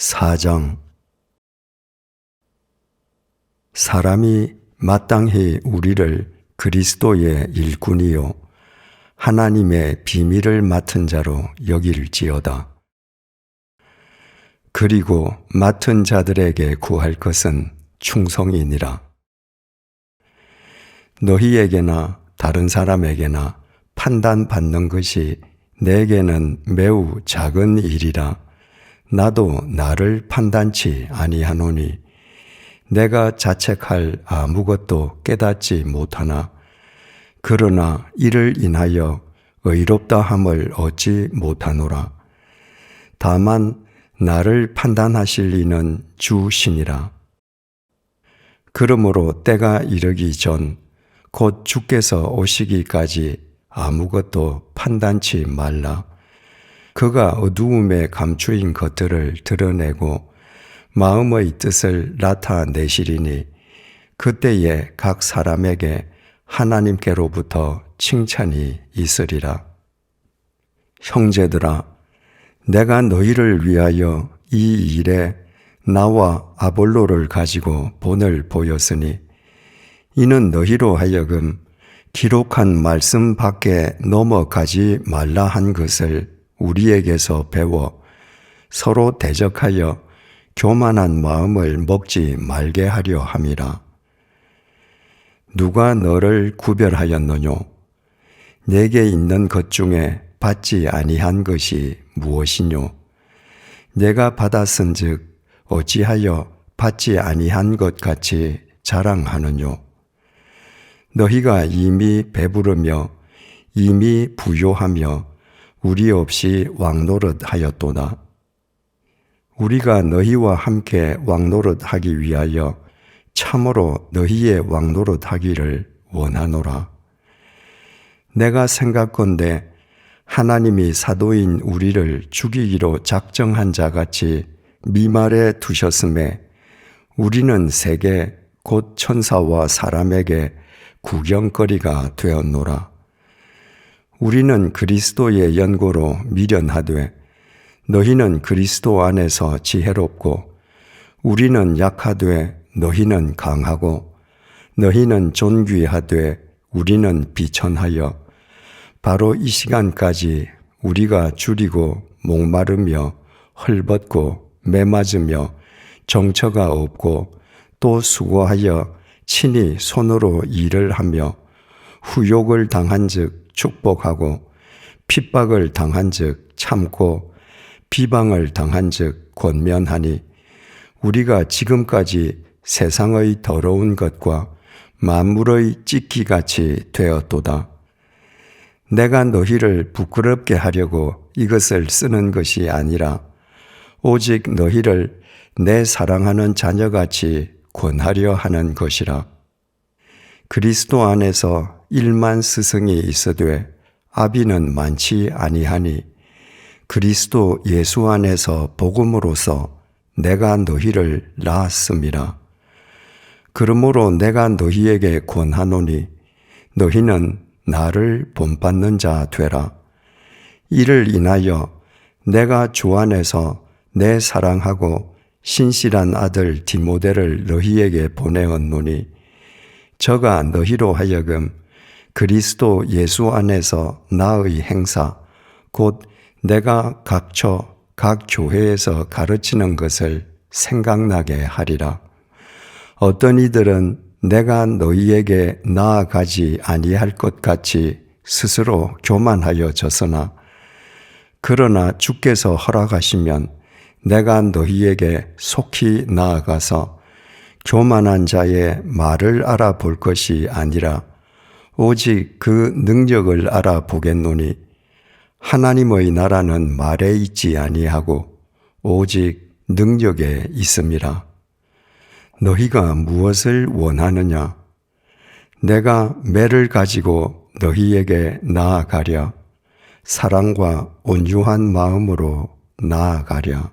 4장 사람이 마땅히 우리를 그리스도의 일꾼이요 하나님의 비밀을 맡은 자로 여길지어다. 그리고 맡은 자들에게 구할 것은 충성이니라. 너희에게나 다른 사람에게나 판단받는 것이 내게는 매우 작은 일이라. 나도 나를 판단치 아니하노니 내가 자책할 아무것도 깨닫지 못하나. 그러나 이를 인하여 의롭다 함을 얻지 못하노라. 다만 나를 판단하실 이는 주시니라. 그러므로 때가 이르기 전 곧 주께서 오시기까지 아무것도 판단치 말라 그가 어두움에 감추인 것들을 드러내고 마음의 뜻을 나타내시리니 그때에 각 사람에게 하나님께로부터 칭찬이 있으리라. 형제들아, 내가 너희를 위하여 이 일에 나와 아볼로를 가지고 본을 보였으니 이는 너희로 하여금 기록한 말씀 밖에 넘어가지 말라 한 것을 우리에게서 배워 서로 대적하여 교만한 마음을 먹지 말게 하려 함이라. 누가 너를 구별하였느뇨? 내게 있는 것 중에 받지 아니한 것이 무엇이뇨? 내가 받았은즉 어찌하여 받지 아니한 것 같이 자랑하느뇨? 너희가 이미 배부르며 이미 부요하며 우리 없이 왕노릇 하였도다. 우리가 너희와 함께 왕노릇 하기 위하여 참으로 너희의 왕노릇 하기를 원하노라. 내가 생각건대 하나님이 사도인 우리를 죽이기로 작정한 자 같이 미말에 두셨음에 우리는 세계 곧 천사와 사람에게 구경거리가 되었노라. 우리는 그리스도의 연고로 미련하되 너희는 그리스도 안에서 지혜롭고 우리는 약하되 너희는 강하고 너희는 존귀하되 우리는 비천하여 바로 이 시간까지 우리가 줄이고 목마르며 헐벗고 매맞으며 정처가 없고 또 수고하여 친히 손으로 일을 하며 후욕을 당한즉 축복하고 핍박을 당한 즉 참고 비방을 당한 즉 권면하니 우리가 지금까지 세상의 더러운 것과 만물의 찢기같이 되었도다. 내가 너희를 부끄럽게 하려고 이것을 쓰는 것이 아니라 오직 너희를 내 사랑하는 자녀같이 권하려 하는 것이라. 그리스도 안에서 일만 스승이 있어되 아비는 많지 아니하니 그리스도 예수 안에서 복음으로서 내가 너희를 낳았음이라. 그러므로 내가 너희에게 권하노니 너희는 나를 본받는 자 되라. 이를 인하여 내가 주 안에서 내 사랑하고 신실한 아들 디모데를 너희에게 보내었노니 저가 너희로 하여금 그리스도 예수 안에서 나의 행사 곧 내가 각처 각 교회에서 가르치는 것을 생각나게 하리라. 어떤 이들은 내가 너희에게 나아가지 아니할 것 같이 스스로 교만하여 졌으나 그러나 주께서 허락하시면 내가 너희에게 속히 나아가서 교만한 자의 말을 알아볼 것이 아니라 오직 그 능력을 알아보겠노니 하나님의 나라는 말에 있지 아니하고 오직 능력에 있음이라. 너희가 무엇을 원하느냐? 내가 매를 가지고 너희에게 나아가랴. 사랑과 온유한 마음으로 나아가랴.